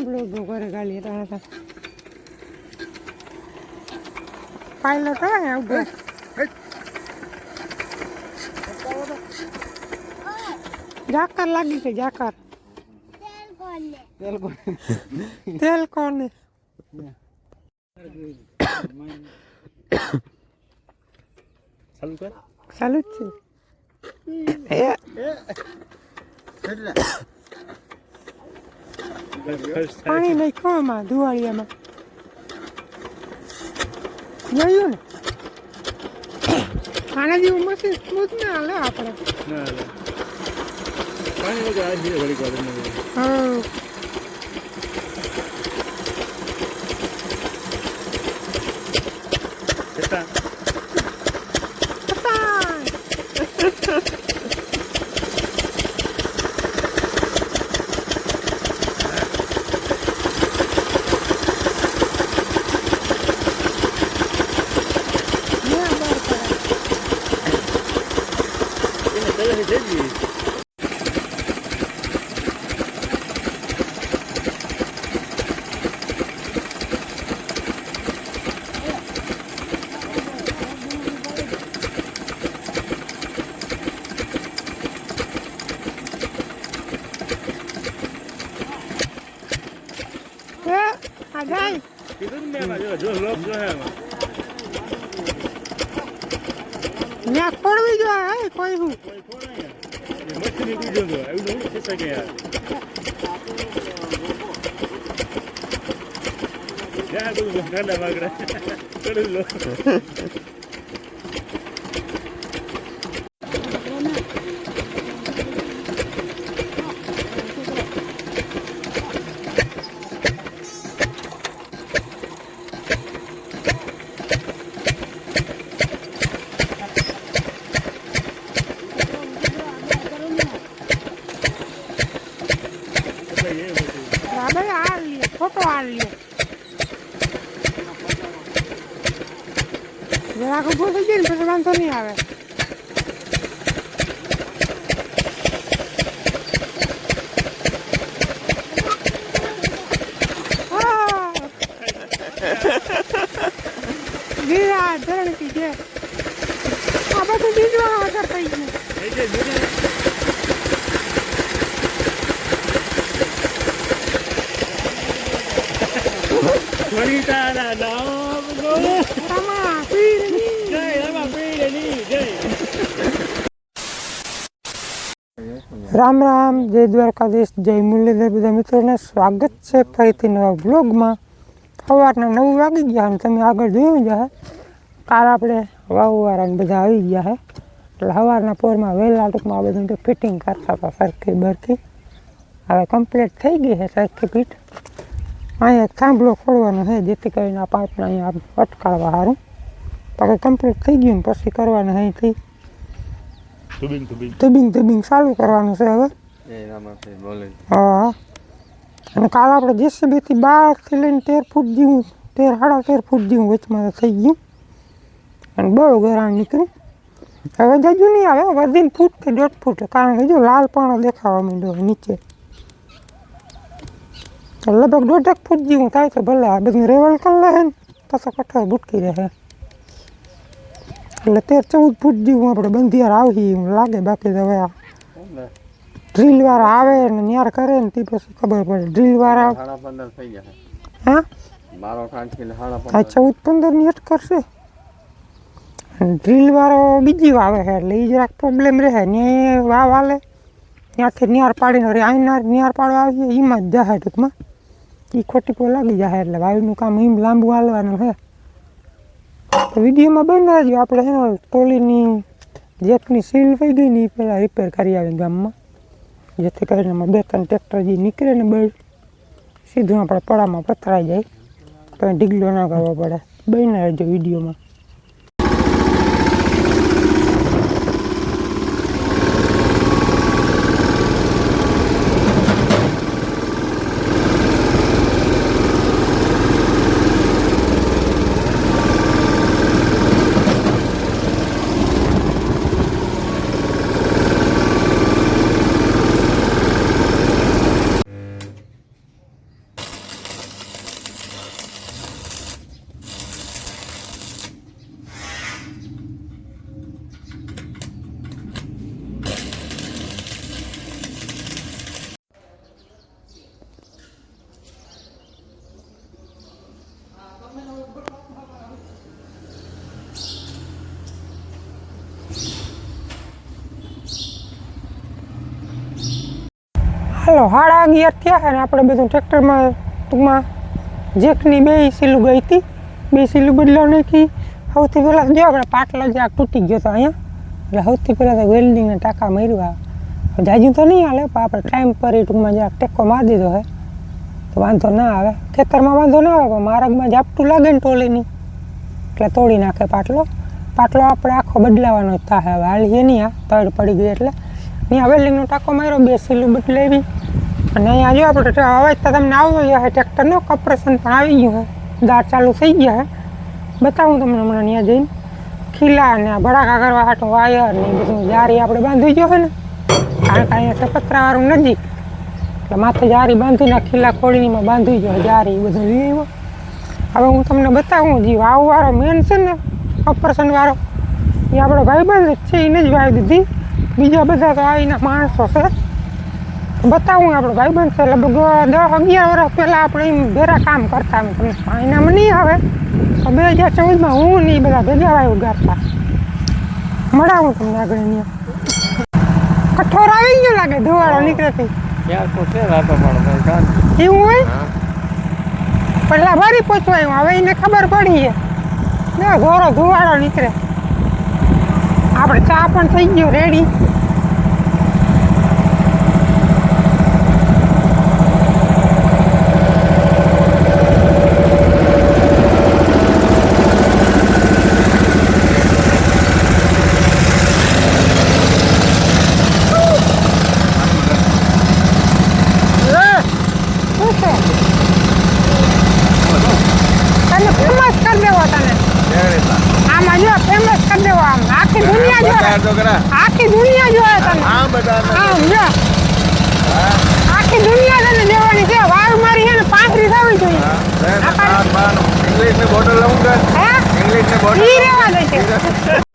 हम लोग गोबर गाड़ी रहा था जाकर लगी से जाकर तेल कौन है तेल कौन तेल कौन है सलूट कर सलूट से ए ए પાણી નાખ્યું આમાં દિવાળીયામાં જોયું ને આના જેવું મશીન સ્મૂથ ના હાલે આપણે. હા છતાં પતંગ! ન્યા બાર પડે. એને પહેલેથી થઈ ગઈ. એ, આ જાય. કીધું ને મેં એમાં જો જો લોક જો હે એમાં. ન્યા ખોડવી જો હે, કોઈ હું? એ નીકળી ગયો આવું નહીં થઈ શકે યાર. ગાંડા વાગડા. ચડી લો. એટલે એ બધું. બરાબર આ લ્યો ફોટો આ લ્યો જરાક ઊભો થઈ જાય ને પછી વાંધો નહીં આવે હા. ગીરા ધરણકી છે આ બધું બીજું આગળ થઈ ગયું થઈ જાય, થઈ જાય. વનિતાના નામ લો. રમા રમા, જય. દ્વારકાધીશ, જય મુરલીધર બધા મિત્રોને સ્વાગત છે ફરીથી નવા બ્લોગમાં સવારના નવ વાગી ગયા અને તમે આગળ જોયું જ કાલ આપણે વાવવાળાને બધા આવી ગયા હે. એટલે સવારના પોરમાં વહેલા ટૂંકમાં બધું ફિટિંગ કરતા હતા સરખી બરખી. હવે કમ્પ્લીટ થઈ ગઈ છે સરખી ફીટ અહીંયા એક થાંભલો ખોલવાનો છે જેથી કરીને આ પાઇપને અહીંયા અટકાવવા સારું બાકી કમ્પ્લીટ થઈ ગયું ને પછી કરવાનું અહીંથી. તુબિંગ તુબિંગ તુબિંગ તુબિંગ ચાલુ કરવાનું છે હવે. હા. અને કાલ આપણે જેસીબીથી બારથી લઈને તેર ફૂટ જેવું તેર સાડા તેર ફૂટ જેવું વચમાં થઈ ગયું. અને બહુ ગરાણ નીકળ્યું. હવે જજુ નહીં આવે વધીને ફૂટ કે દોઢ ફૂટ. કારણ કે જો લાલ પાણો દેખાવા માંડ્યો નીચે. લગભગ દોઢેક ફૂટ જેવું થાય તો ભલે આ બધું રેવલ કરી લે ને પાછો કઠોર બુટકી રહે એટલે તેર ચૌદ ફૂટ જેવું આપણે બંધિયાર આવી એવું લાગે બાકી તો હવે આ ડ્રીલ વાળા આવે ને ન્યાર કરે ને તે પછી ખબર પડે ડ્રીલ વાળા સાડા પંદર થઈ જશે હા મારો ટાંકી સાડા આ પંદર ચૌદ પંદર ની અટ કરશે ડ્રીલ વાળો બીજી વાવે છે એટલે એ જરાક પ્રોબ્લેમ રહે ને એ વાવ આલે ત્યાંથી ન્યાર પાડીને રે અહીં ન્યાર પાડવા આવીએ એમાં જ જાય ટૂંકમાં એ ખોટી પો લાગી જાય એટલે વાયુનું કામ એમ લાંબુ હાલવાનું છે તો વિડીયોમાં બનાવજો આપણે એનો ટોલીની જેકની સીલ થઈ ગઈ ને એ પહેલાં રિપેર કરી આવી ગામમાં. જેથી કરીને એમાં બે ત્રણ ટ્રેક્ટર જે નીકળે ને બળ, સીધું આપણે પડામાં પથરાઈ જાય. તો ઢીગલો ના કરવો પડે. બને રહેજો વિડીયોમાં. હાલો સાડા અગિયાર થયા છે ને આપણે બધું ટ્રેક્ટરમાં ટૂંકમાં જેકની બે સીલું ગઈ હતી બે સીલું બદલાવ નાખી સૌથી પહેલાં જો આપણે પાટલો જ આ તૂટી ગયો હતો અહીંયા એટલે સૌથી પહેલાં તો વેલ્ડિંગના ટાંકા માર્યા જાજુ તો નહીં હાલે પણ આપણે ટાઈમ પર એ ટૂંકમાં જરાક ટેકો મારી દીધો છે તો વાંધો ના આવે ખેતરમાં વાંધો ના આવે પણ માર્ગમાં ઝાપટું લાગે ને ટોલીની એટલે તોડી નાખે પાટલો પાટલો આપણે આખો બદલાવાનો જ થાય હવે હાલીએ નહીં આ તળ પડી ગઈ એટલે અહીંયા વેલ્ડિંગનો ટાંકો માર્યો બે સીલું બદલાવી અને અહીંયા જો આપણે ટ્રે- અવાજ તો તમને આવતો જ હશે ટ્રેક્ટરનો કમ્પ્રેશન પણ આવી ગયું છે દાર ચાલુ થઈ ગયા છે બતાવું તમને હમણાં ત્યાં જઈને ખીલા ને ભડાકા કરવા હાટો વાયર ને એ બધું જારી આપણે બાંધી ગયો છે ને કારણ કે અહીંયા છે પતરાવાળું નજીક એટલે માથે જારી બાંધીને આ ખીલા ખોડીમાં બાંધી ગયો જારી એ બધું લઈ આવ્યો હવે હું તમને બતાવું જે વાવવાળો મેન છે ને ઓપરેશન વાળો એ આપણો ભાઈબંધ જ છે એને જ વાવી દીધી બીજા બધા તો આવીને માણસો છે બતાવું આપણો ભાઈબંધ છે. લગભગ દસ અગિયાર વર્ષ પહેલાં આપણે એમ ભેરા કામ કરતા તમે એનામાં નહીં હવે. તો બે હજાર ચૌદમાં હું નહીં બધા ભેગા વાવી ઉગાડતા મળાવું તમને આગળ અહીંયા. કઠોર આવી ગયો લાગે ધોવાળો નીકળેથી ભાઈ એવું હોય? હા. પહેલા ભરી પૂછવાયું હવે એને ખબર પડી છે. ને ઘોરો ધુવાળો નીકળે. આપણે ચા પણ થઈ ગયો રેડી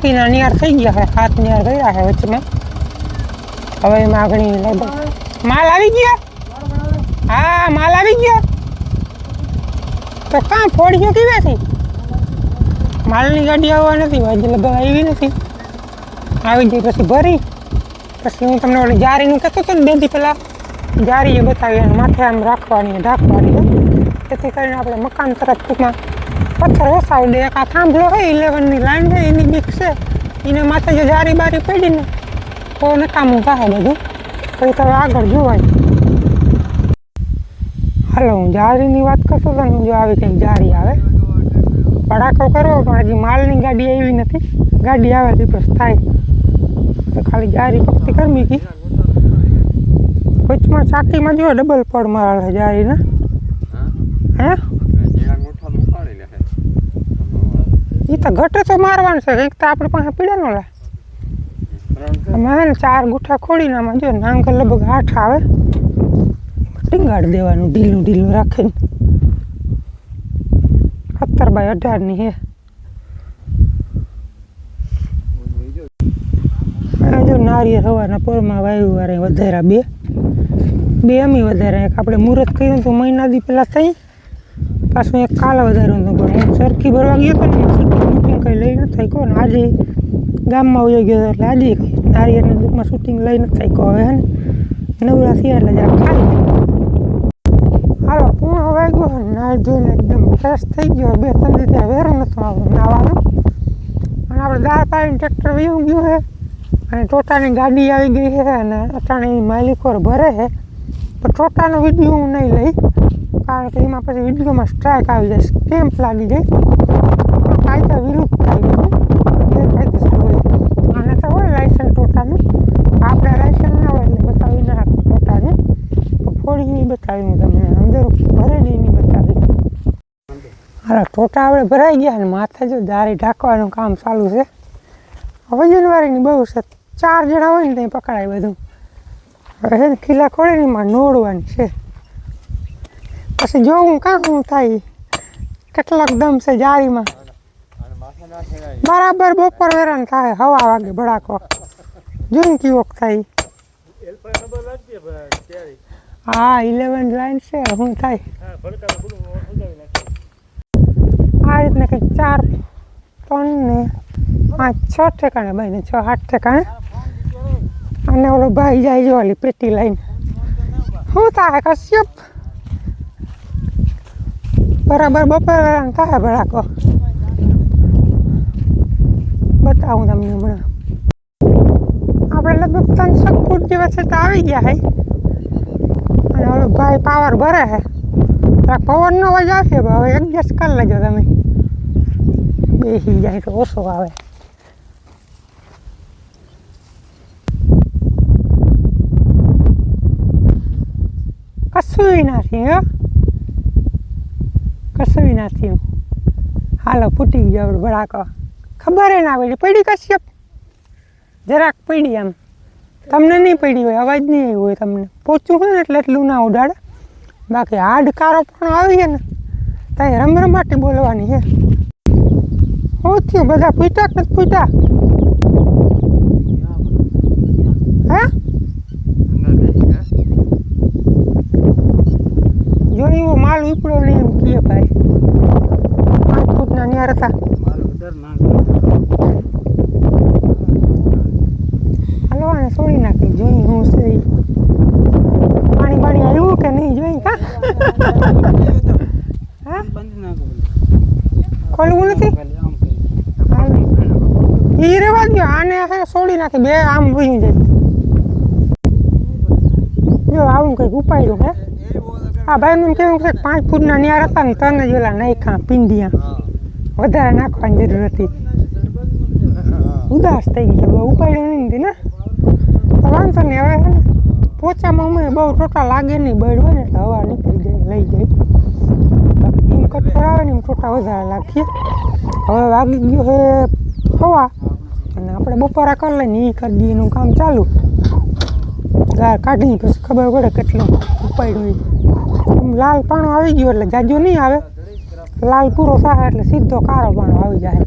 ચાકીના નિયાર થઈ ગયા છે હાથ નિયાર કર્યા છે વચમાં હવે એમાં આગળ લગભગ માલ આવી ગયો હા માલ આવી ગયો તો કાં ફોડ્યો કેવાથી માલની ગાડી આવવા નથી હજી લગભગ આવી નથી આવી ગઈ પછી ભરી પછી હું તમને ઓલી જારીનું કહેતો હતો ને બે દી પહેલાં જારી એ બતાવી અને માથે આમ રાખવાની ઢાંકવાની હો. જેથી કરીને આપણે મકાન તરફ ટૂંકમાં પથ્થર ઓસાવી દે એક આ થાંભલો હોય ઇલેવનની લાઈન છે એની બીક છે. એને માથે જો જારી બારી પડીને તો નકામું થાય બધું. પછી તમે આગળ જોવાય. હાલો હું જારીની વાત કરતો તો ને જો આવી કંઈક જારી આવે. પડાકો કરવો પણ હજી માલની ગાડી આવી નથી. ગાડી આવે તો બસ થાય. તો ખાલી જારી પક્તિ કરમી હતી વચમાં ચાકીમાં જો ડબલ પડ મારે જારીને. હા? એ તો ઘટે તો મારવાનું છે કંઈક તો આપણે પાસે પીડાનો લે ત્રણ છે અમે હે ને ચાર ગુઠા ખોડીને આમાં જો નાંગલ લગભગ આઠ આવે એમાં ટીંગાડી દેવાનું ઢીલું ઢીલું રાખીને સત્તર બાય અઢારની હે આ જો નારિયેળ હવાના પોરમાં વાયુ વારે વધાર્યા બે બે અમી વધાર્યા એક આપણે મુહૂર્ત કર્યું હતું મહિના દી પહેલાં થઈ પાછું એક કાલે વધાર્યું હતું પણ હું સરખી ભરવા ગયો હતો ને શૂટિંગ કંઈ લઈ નથી કહો ને આજે ગામમાં વયો ગયો એટલે આજે કંઈ નારિયેળના દુઃખમાં શૂટિંગ લઈ નથી કહો હવે હે ને. નવરા થયા એટલે જરા ખાઈ હાલો વાગ્યો હોય ને નાહી ધોઈને એકદમ ફ્રેશ થઈ ગયો. બે ત્રણ દી ત્યાં વેરો નતું આવું નાવાનું. અને આપણે દાળ પાડીને ટ્રેક્ટર વીવું ગયું છે અને ટોટાની ગાડી આવી ગઈ છે અને અટાણે માલિકોર ભરે છે પણ ટોટાનો વીડિયો હું નહીં લઈ. કારણ કે એમાં પછી વિડીયોમાં સ્ટ્રાઇક આવી જાય સ્ટેમ્પ લાગી જાય. કાયદા વિરુદ્ધ ગેરકાયદેસર હોય અને તો હોય લાઇસન્સ ટોટાનું. આપણે લાઇસન્સ ના હોય ટોટાને. ફોડી બતાવી હું તમને અંદર ભરે નહીં બતાવી. હાલો ટોટા આપણે ભરાઈ ગયા ને માથે જો દારી ઢાંકવાનું કામ ચાલુ છે. વજનવાળીની બહુ છે. ચાર જણા હોય ને ત્યાં પકડાય બધું. હવે ખીલા ખોળે ને એમાં નોડવાની છે. પછી જોવું કાં શું થાય કેટલાક દમ છે જારીમાં બરાબર બપોર વેરાન થાય હવા વાગે ભડાકો જોઈને કેવોક થાય હેલ્પર નંબર લાગજે ભાઈ ત્યારે હા ઇલેવન લાઈન છે શું થાય હા ભડકાનું બધું સમજાવી નાખે આ રીતના કંઈક ચાર ત્રણ ને પાંચ છ ઠેકાણે ભાઈ ને છ આઠ ઠેકાણે અને ઓલો ભાઈ જાય જો ઓલી પેટી લઈને શું થાય કશ્યપ બરાબર બપોર વેળાને થાય ભડાકો બતાવું તમને હમણાં આપણે લગભગ ત્રણસો ફૂટ જેવા છે તો આવી ગયા હે અને ઓલો ભાઈ પાવર ભરે છે થોડાક પવનનો અવાજ આવશે પણ હવે એડજસ્ટ કરી લેજો તમે બેસી જાય તો ઓછો આવે કશું નથી હો કશું નથી હાલો ફૂટી ગયો આપણે ભડાકો ખબર ના પડી પડી કશ્યપ જરાક પડી આમ તમને નહીં પડી હોય અવાજ નહીં આવ્યો હોય તમને. પોચું હોય ને એટલે એટલું ના ઉડાડે. બાકી હાડકારો પણ આવીએ ને ત્યાં રમરમાટી બોલવાની છે હું થયું? બધા પૂછતા કે નથી હા? જોયું માલ ઉપડો નહીં એમ કહે ભાઈ. પાંચ ફૂટના ન્યાર હતા. હાલો આને છોડી નાખી જોઈ હું છે. પાણી બાણી આવ્યું કે નહીં જોઈ કા? હા? ખોલવું નથી? ઈ રેવા દો આને છોડી નાખી બે આમ વયું જાય. જો આવું કંઈક ઉપાડ્યું હે? આ ભાઈનું કેવું છે પાંચ ફૂટના ન્યાર હતા ને તને જ ઓલા નાખ્યા પિંડિયા. વધારે નાખવાની જરૂર હતી. ઉદાસ થઈ ગયો બહુ ઉપાડ્યો નહીં હતી ને વાંધો નહીં હવે ને પોચામાં અમે બહુ ટોટા લાગે નહીં બળ હોય ને એટલે હવા નીકળી જાય લઈ જાય. એમ કઠોર આવે ને એમ ટોટા વધારે લાગીએ. હવે વાગી ગયો હે હવા. અને આપણે બપોરા કરી લઈને એ કરી દઈએ એનું કામ ચાલુ. ગાર કાઢી પછી ખબર પડે કેટલું ઉપાડ્યું હોય. આમ લાલ પાણો આવી ગયો એટલે જાજો નહીં આવે લાલ પૂરો થાય એટલે સીધો કાળો પાણો આવી જાય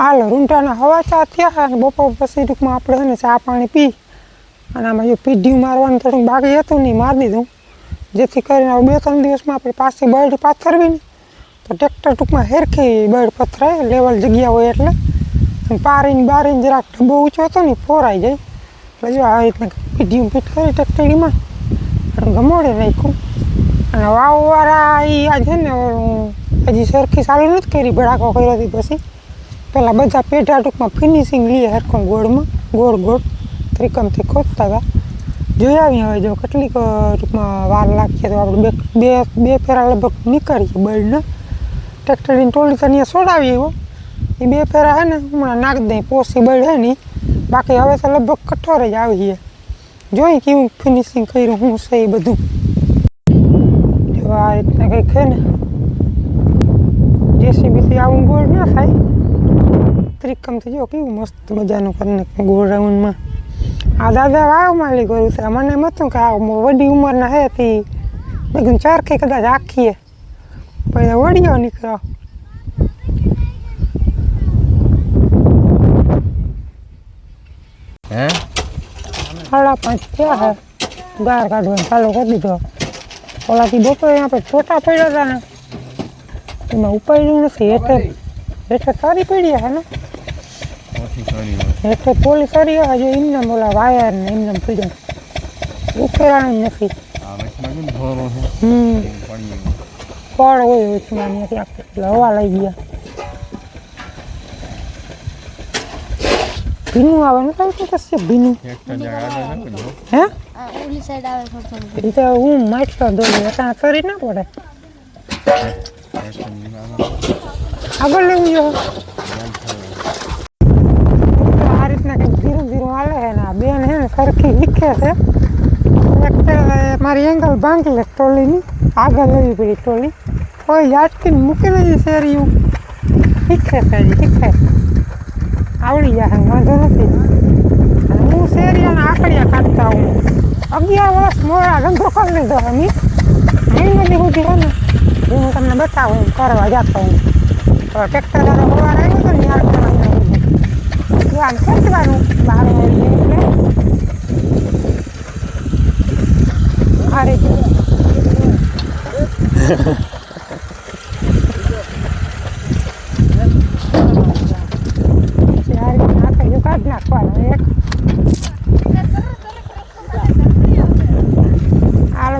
હાલો રૂંટાના હવા ચા થયા અને બપોર પછી ટૂંકમાં આપણે ને ચા પાણી પી અને આમાં જો પીઢ્યું મારવાનું થોડુંક બાકી હતું નહીં, મારી દીધું. જેથી કરીને બે ત્રણ દિવસમાં આપણે પાસે બર્ડ પાથરવી ને તો ટ્રેક્ટર ટૂંકમાં હેરખી બર્ડ પથરાય, લેવલ જગ્યા હોય એટલે. પારીને બારીને જરાક ડબ્બો ઊંચો હતો ને ફોરાઈ જાય. એટલે જો આવી રીતના પીઢિયું ફીટ કરી ટ્રેક્ટરીમાં ગમોડે નાખ્યું અને વાવવાળા એ આ છે ને, હજી સરખી ચાલુ નથી કરી, ભડાકો કર્યો હતી પછી. પેલા બધા પેઢા ટૂંકમાં ફિનિશિંગ લઈએ હરખો ગોળમાં, ગોળ ગોળ ત્રિકમથી ખોદતા હતા જોઈ આવી હવે જો કેટલીક ટૂંકમાં વાર લાગશે તો આપણે બે બે બે ફેરા લગભગ નીકળીએ બળને. ટ્રેક્ટરની ટોળી તો અહીંયા સોડાવી એવો એ બે ફેરા હે ને, હમણાં નાખી દઈ પોસિબલ હે નહીં બાકી હવે તો લગભગ કઠોર જ આવીએ જોઈ કેવું ફિનિશિંગ કર્યું હું છે એ બધું. જો આ રીતના કંઈક છે ને. જેસીબીથી આવું ગોળ ના થાય. ત્રિકમથી ગયો કેવું મસ્ત મજાનું કરીને ગોળ રાઉન્ડમાં. આ દાદા વાવ માલી કર્યું છે. મને એમ હતું કે આ વડી ઉંમરના હે તે. મેં કીધું ચારખી કદાચ આખીએ. પછી વડીયો નીકળ્યો હે? સાડા પાંચ થયા હે. ગાર કાઢવાનું ચાલુ કરી દીધો. ઓલાથી બપોરે આપણે છોટા પડ્યા હતા ને. એમાં ઉપાડ્યું નથી. હેઠળ હેઠળ સારી પડી હે ને? ઓછી કરી હોય હેઠે પોલી સારી હે જો એમને બોલા વાયર ને એમને પડ્યા ઉકેરાણું નથી હમ. પડી ફળ હોય વચમાં નથી આખી. હવા લઈ ગયા. ભીનું આવે ને કઈ કશે ભીનું? એક તો હે? ઓલી સાઈડ આવે એ તો હું માટલો દોરી ત્યાં સરી ના પડે. એક તો. આગળ લેવું જો સરખી શીખે છે એક તો મારી એંગલ ભાંગી લે ટોલીની આગળ લેવી પડી ટોલી કોઈ યાટકીને મૂકી નથી શેરીયું શીખે છે હજી શીખે આવડી જાય વાંધો નથી અને હું શેરીયાના આકડિયા કાઢતા હું અગિયાર વર્ષ મોડા ધંધો કરી લીધો હવે મેં મહિને સુધી હે ને એ હું તમને બતાવું એમ કરવા જતો હું તો ટ્રેક્ટર વાળો હોવાર આવ્યો હતો ને યાર કરવા આમ ખેંચવાનું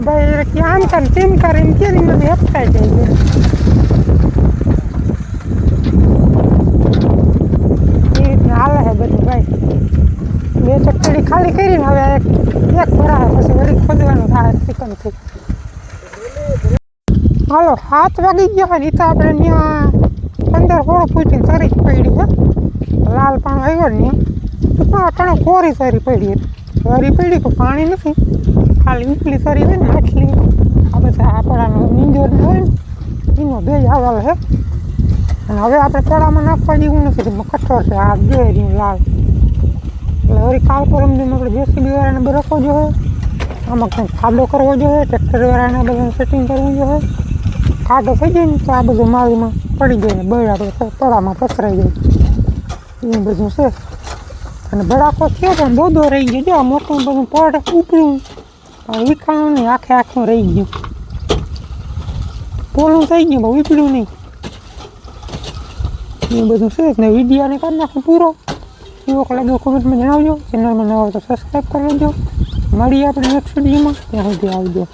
ભાઈ કે આમ કર તેમ કર એમ હાલો હાથ વાગી ગયો હોય ને ઈ તો આપણે ત્યાં પંદર સોળ ફૂટની તરી પડી છે લાલ પાણી આવ્યો ને ત્યાં અટાણે કોરી તરી પડી હતી તરી પડી પણ પાણી નથી ખાલી ઉપલી તરી હોય ને માછલી આ બધા આપણાનો નીંજોર હોય ને એનો ભેજ આવેલ છે અને હવે આપણે પડામાં નાખવા જેવું નથી એમાં કઠોર છે આ બે રહ્યું લાલ એટલે વળી કાલ પરમ દિન આપણે જેસીબી વાળાને બરકવો જોઈએ આમાં કંઈક ખાડો કરવો જોઈએ ટ્રેક્ટર વાળાને બધાને સેટિંગ કરવું જોઈએ ખાડો થઈ જાય ને તો આ બધું માળીમાં પડી જાય બળ આપણે તળામાં પસરાઈ જાય એ બધું છે. અને ભડાકો થયો પણ બોધો રહી ગયો. જો મોટું બધું પડ ઉપડ્યું. વિખાણું નહીં આખે આખું રહી ગયું. પોલું થઈ ગયું પણ ઉપડ્યું નહીં. એ બધું છે ને વિડીયાને કરી નાખું પૂરો. એવો લાગ્યો કોમેન્ટમાં જણાવજો. ચેનલમાં નવા તો સબસ્ક્રાઈબ કરી લેજો. મળીએ આપણે નેક્સ્ટ વિડીયોમાં ત્યાં સુધી આવજો.